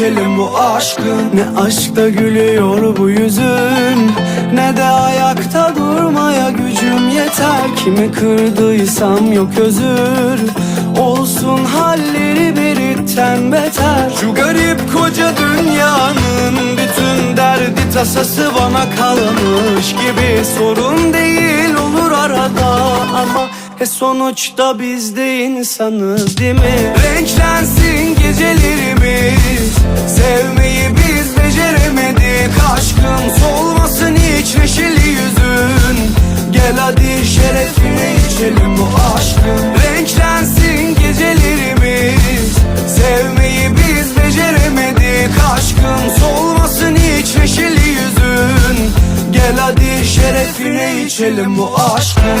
içelim bu aşkın Ne aşkta gülüyor bu yüzün Ne de ayakta durmaya gücüm yeter. Kimi kırdıysam yok özür Olsun halleri biritten beter. Şu garip koca dünyanın bütün derdi tasası bana kalmış gibi Sorun değil sonuçta biz de insanız değil mi? Renklensin gecelerimiz. Sevmeyi biz beceremedik. Aşkım Solmasın hiç neşeli yüzün. Gel hadi şerefine içelim bu aşkın. Renklensin gecelerimiz. Sevmeyi biz beceremedik. Aşkım Solmasın hiç neşeli yüzün. Gel hadi şerefine içelim bu aşkın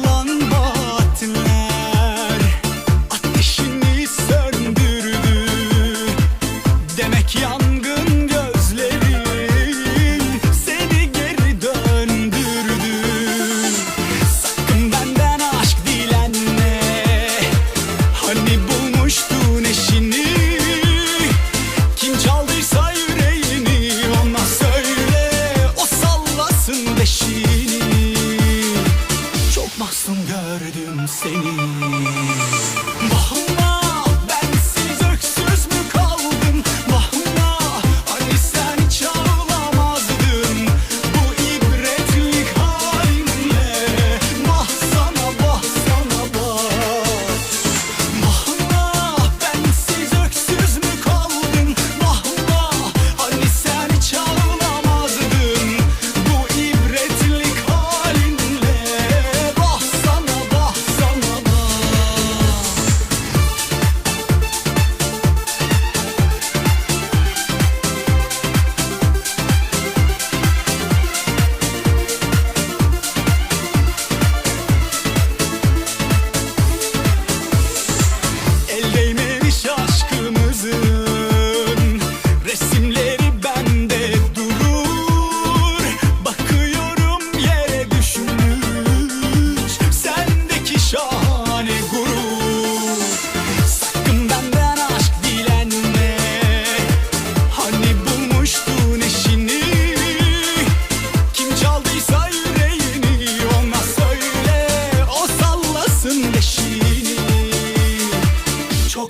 に。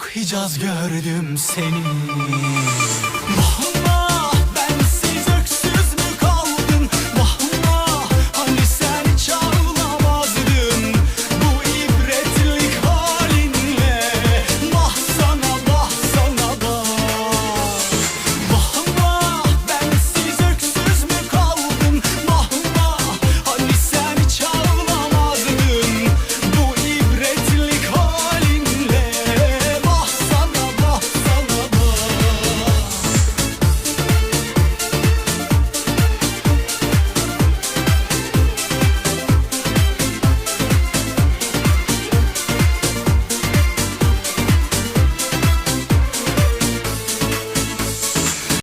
Çok Hicaz gördüm seni.